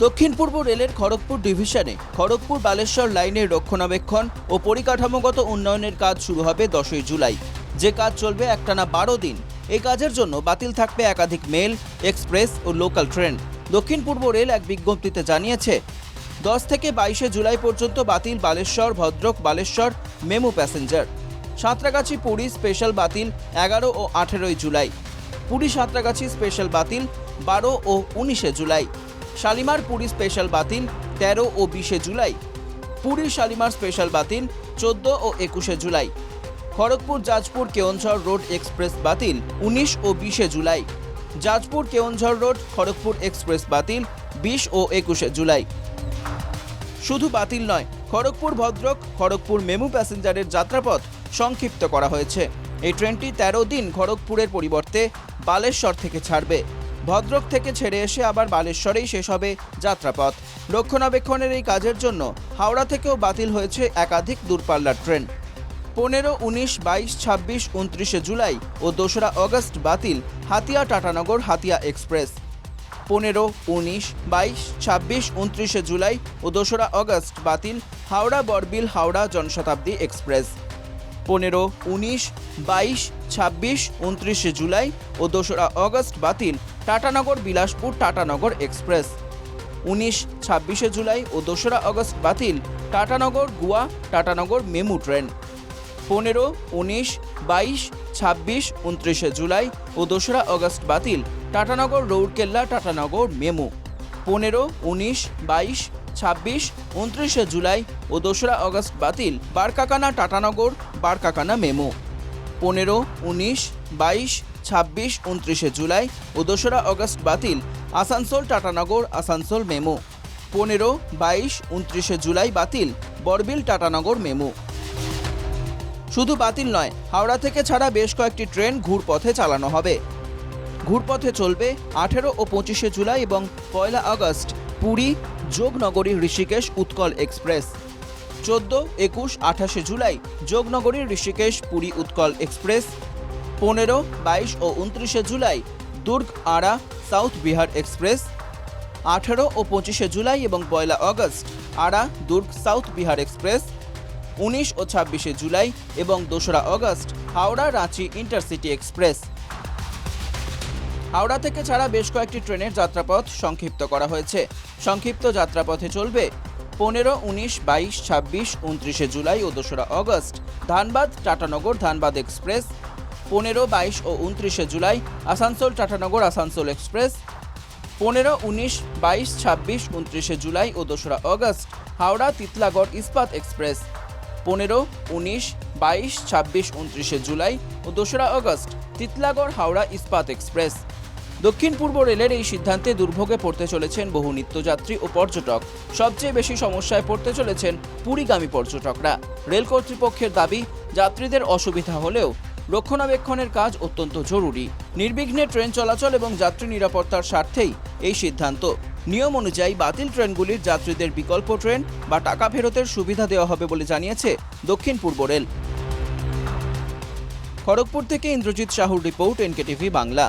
দক্ষিণ পূর্ব রেলের খড়গপুর ডিভিশনে খড়গপুর বালেশ্বর লাইনের রক্ষণাবেক্ষণ ও পরিকাঠামোগত উন্নয়নের কাজ শুরু হবে দশই জুলাই। যে কাজ চলবে একটানা বারো দিন। এই কাজের জন্য বাতিল থাকবে একাধিক মেল, এক্সপ্রেস ও লোকাল ট্রেন। দক্ষিণ পূর্ব রেল এক বিজ্ঞপ্তিতে জানিয়েছে, দশ থেকে বাইশে জুলাই পর্যন্ত বাতিল Baleshwar, Bhadrak Baleshwar, MEMU passenger. Santragachi Puri special বাতিল এগারো ও আঠেরোই জুলাই। পুরী সাঁতরাগাছি স্পেশাল বাতিল বারো ও উনিশে জুলাই। শালিমার পুরী স্পেশাল বাতিল তেরো ও বিশে জুলাই। পুরী শালিমার স্পেশাল বাতিল চোদ্দ ও একুশে জুলাই। খড়গপুর জাজপুর কেওনঝড় রোড এক্সপ্রেস বাতিল উনিশ ও বিশে জুলাই। জাজপুর কেওনঝড় রোড খড়গপুর এক্সপ্রেস বাতিল বিশ ও একুশে জুলাই। শুধু বাতিল নয়, খড়গপুর ভদ্রক, খড়গপুর মেমু প্যাসেঞ্জারের যাত্রাপথ সংক্ষিপ্ত করা হয়েছে। এই ট্রেনটি তেরো দিন খড়গপুরের পরিবর্তে বালেশ্বর থেকে ছাড়বে। ভদ্রক থেকে ছেড়ে এসে আবার বালেশ্বরেই শেষ হবে যাত্রাপথ। রক্ষণাবেক্ষণের এই কাজের জন্য হাওড়া থেকেও বাতিল হয়েছে একাধিক দূরপাল্লার ট্রেন। পনেরো, উনিশ, বাইশ, ছাব্বিশ, উনত্রিশে জুলাই ও দোসরা অগস্ট বাতিল হাতিয়া টাটানগর হাতিয়া এক্সপ্রেস। পনেরো, উনিশ, বাইশ, ছাব্বিশ, উনত্রিশে জুলাই ও দোসরা অগস্ট বাতিল হাওড়া বরবিল হাওড়া জনশতাব্দী এক্সপ্রেস। পনেরো, উনিশ, বাইশ, ছাব্বিশ, উনত্রিশে জুলাই ও দোসরা অগস্ট বাতিল টাটানগর, বিলাসপুর, টাটানগর এক্সপ্রেস। উনিশ, ছাব্বিশে জুলাই ও দোসরা অগস্ট বাতিল, টাটানগর, গোয়া, টাটানগর, মেমু ট্রেন। পনেরো, উনিশ, বাইশ, ছাব্বিশ, উনত্রিশে জুলাই ও দোসরা আগস্ট বাতিল, টাটানগর, রৌরকেল্লা, টাটানগর, মেমু। পনেরো, উনিশ, বাইশ, ছাব্বিশ, উনত্রিশে জুলাই ও দোসরা আগস্ট বাতিল, বারকাকানা, টাটানগর, বারকাকানা, মেমু। পনেরো, উনিশ, বাইশ ছাব্বিশ, উনত্রিশে জুলাই ও দোসরা আগস্ট বাতিল। আসানসোল, টাটানগর, আসানসোল মেমো। পনেরো, বাইশ, উনত্রিশে জুলাই বাতিল। বরবিল, টাটানগর মেমো। শুধু বাতিল নয়, হাওড়া থেকে ছাড়া বেশ কয়েকটি ট্রেন ঘুরপথে চালানো হবে। ঘুরপথে চলবে আঠেরো ও পঁচিশে জুলাই এবং পয়লা আগস্ট পুরী, যোগনগরী, ঋষিকেশ, উৎকল এক্সপ্রেস। চোদ্দ, একুশ, আঠাশে জুলাই যোগনগরী, ঋষিকেশ, পুরী, উৎকল এক্সপ্রেস। পনেরো, বাইশ ও উনত্রিশে জুলাই দুর্গ আড়া সাউথ বিহার এক্সপ্রেস, আঠেরো ও পঁচিশে জুলাই এবং পয়লা আগস্ট আড়া দুর্গ, সাউথ বিহার এক্সপ্রেস, উনিশ ও ছাব্বিশে জুলাই এবং দোসরা আগস্ট হাওড়া রাঁচি ইন্টারসিটি এক্সপ্রেস। হাওড়া থেকে ছাড়া বেশ কয়েকটি ট্রেনের যাত্রাপথ সংক্ষিপ্ত করা হয়েছে। সংক্ষিপ্ত যাত্রাপথে চলবে পনেরো, উনিশ, বাইশ, ছাব্বিশ, উনত্রিশে জুলাই ও দোসরা অগস্ট ধানবাদ, টাটানগর, ধানবাদ এক্সপ্রেস পনেরো, বাইশ ও উনত্রিশে জুলাই আসানসোল, টাটানগর, আসানসোল এক্সপ্রেস। পনেরো, উনিশ, বাইশ, ছাব্বিশ, উনত্রিশে জুলাই ও দোসরা অগস্ট হাওড়া, তিতলাগড় ইস্পাত এক্সপ্রেস। পনেরো, উনিশ, বাইশ, ছাব্বিশ, উনত্রিশে জুলাই ও দোসরা অগস্ট তিতলাগড় হাওড়া ইস্পাত এক্সপ্রেস। দক্ষিণ পূর্ব রেলের এই সিদ্ধান্তে দুর্ভোগে পড়তে চলেছেন বহু নিত্যযাত্রী ও পর্যটক। সবচেয়ে বেশি সমস্যায় পড়তে চলেছেন পুরীগামী পর্যটকরা। রেল কর্তৃপক্ষের দাবি, যাত্রীদের অসুবিধা হলেও রক্ষণাবেক্ষণের কাজ অত্যন্ত জরুরি। নির্বিঘ্নে ট্রেন চলাচল এবং যাত্রী নিরাপত্তার স্বার্থেই এই সিদ্ধান্ত। নিয়ম অনুযায়ী বাতিল ট্রেনগুলির যাত্রীদের বিকল্প ট্রেন বা টাকা ফেরতের সুবিধা দেওয়া হবে বলে জানিয়েছে দক্ষিণ পূর্ব রেল। খড়গপুর থেকে ইন্দ্রজিৎ সাহুর রিপোর্ট, এনকেটিভি বাংলা।